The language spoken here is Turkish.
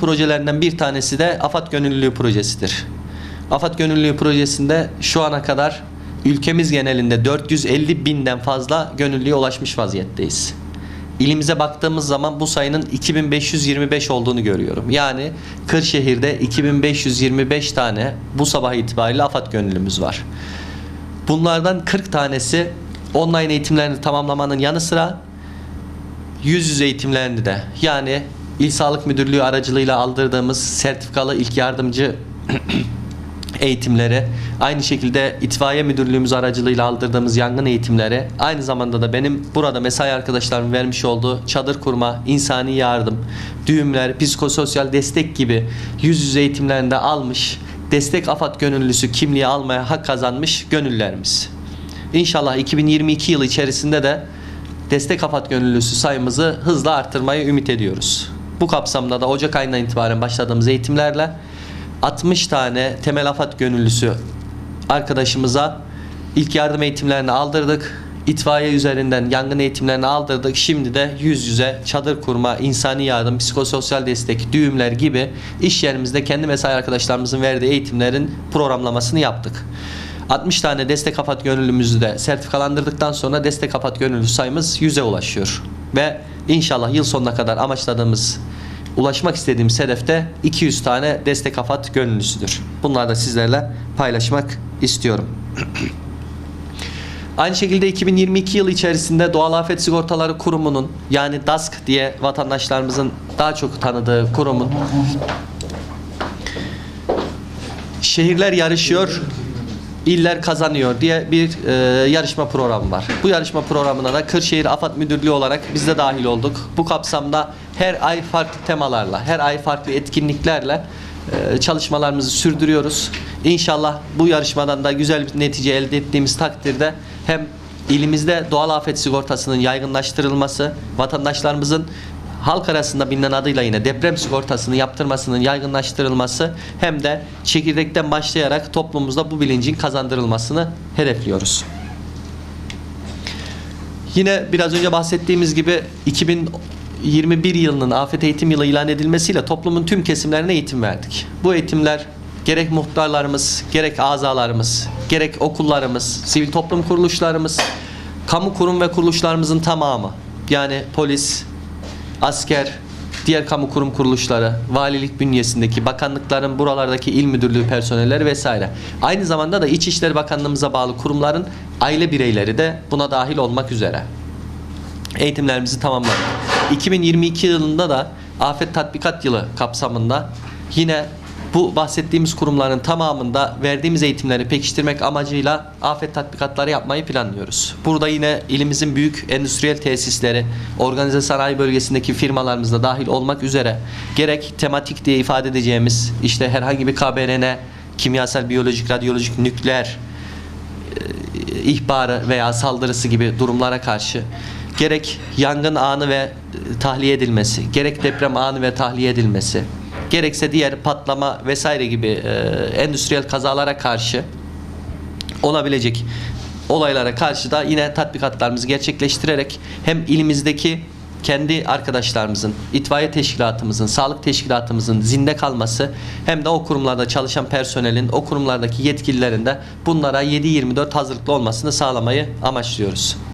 projelerinden bir tanesi de AFAD Gönüllülüğü projesidir. AFAD Gönüllülüğü projesinde şu ana kadar ülkemiz genelinde 450 binden fazla gönüllüye ulaşmış vaziyetteyiz. İlimize baktığımız zaman bu sayının 2525 olduğunu görüyorum. Yani Kırşehir'de 2525 tane bu sabah itibariyle AFAD gönüllümüz var. Bunlardan 40 tanesi online eğitimlerini tamamlamanın yanı sıra yüz yüze eğitimlerini de yani İl Sağlık Müdürlüğü aracılığıyla aldırdığımız sertifikalı ilk yardımcı eğitimleri, aynı şekilde itfaiye müdürlüğümüz aracılığıyla aldırdığımız yangın eğitimleri, aynı zamanda da benim burada mesai arkadaşlarımın vermiş olduğu çadır kurma, insani yardım, düğümler, psikososyal destek gibi yüz yüze eğitimlerinde almış, destek afat gönüllüsü kimliği almaya hak kazanmış gönüllerimiz. İnşallah 2022 yılı içerisinde de destek afat gönüllüsü sayımızı hızla arttırmayı ümit ediyoruz. Bu kapsamda da Ocak ayından itibaren başladığımız eğitimlerle 60 tane temel afat gönüllüsü arkadaşımıza ilk yardım eğitimlerini aldırdık. İtfaiye üzerinden yangın eğitimlerini aldırdık. Şimdi de yüz yüze çadır kurma, insani yardım, psikososyal destek, düğümler gibi iş yerimizde kendi mesai arkadaşlarımızın verdiği eğitimlerin programlamasını yaptık. 60 tane destek afat gönüllümüzü de sertifikalandırdıktan sonra destek afat gönüllü sayımız 100'e ulaşıyor. Ve inşallah yıl sonuna kadar amaçladığımız ulaşmak istediğimiz hedefte 200 tane destek afat gönüllüsüdür. Bunları da sizlerle paylaşmak istiyorum. Aynı şekilde 2022 yılı içerisinde Doğal Afet Sigortaları Kurumu'nun yani DASK diye vatandaşlarımızın daha çok tanıdığı kurumun şehirler yarışıyor, iller kazanıyor diye bir e, yarışma programı var. Bu yarışma programına da Kırşehir Afat Müdürlüğü olarak biz de dahil olduk. Bu kapsamda her ay farklı temalarla, her ay farklı etkinliklerle e, çalışmalarımızı sürdürüyoruz. İnşallah bu yarışmadan da güzel bir netice elde ettiğimiz takdirde hem ilimizde doğal afet sigortasının yaygınlaştırılması, vatandaşlarımızın halk arasında bilinen adıyla yine deprem sigortasını yaptırmasının yaygınlaştırılması hem de çekirdekten başlayarak toplumumuzda bu bilincin kazandırılmasını hedefliyoruz. Yine biraz önce bahsettiğimiz gibi 2021 yılının afet eğitim yılı ilan edilmesiyle toplumun tüm kesimlerine eğitim verdik. Bu eğitimler gerek muhtarlarımız, gerek azalarımız, gerek okullarımız, sivil toplum kuruluşlarımız, kamu kurum ve kuruluşlarımızın tamamı yani polis, asker, diğer kamu kurum kuruluşları, valilik bünyesindeki bakanlıkların buralardaki il müdürlüğü personelleri vesaire. Aynı zamanda da İçişleri Bakanlığımıza bağlı kurumların aile bireyleri de buna dahil olmak üzere eğitimlerimizi tamamladık. 2022 yılında da afet tatbikat yılı kapsamında yine bu bahsettiğimiz kurumların tamamında verdiğimiz eğitimleri pekiştirmek amacıyla afet tatbikatları yapmayı planlıyoruz. Burada yine ilimizin büyük endüstriyel tesisleri, organize sanayi bölgesindeki firmalarımız da dahil olmak üzere gerek tematik diye ifade edeceğimiz işte herhangi bir KBRN, kimyasal, biyolojik, radyolojik, nükleer e, ihbarı veya saldırısı gibi durumlara karşı gerek yangın anı ve tahliye edilmesi, gerek deprem anı ve tahliye edilmesi, gerekse diğer patlama vesaire gibi e, endüstriyel kazalara karşı olabilecek olaylara karşı da yine tatbikatlarımızı gerçekleştirerek hem ilimizdeki kendi arkadaşlarımızın, itfaiye teşkilatımızın, sağlık teşkilatımızın zinde kalması hem de o kurumlarda çalışan personelin, o kurumlardaki yetkililerin de bunlara 7-24 hazırlıklı olmasını sağlamayı amaçlıyoruz.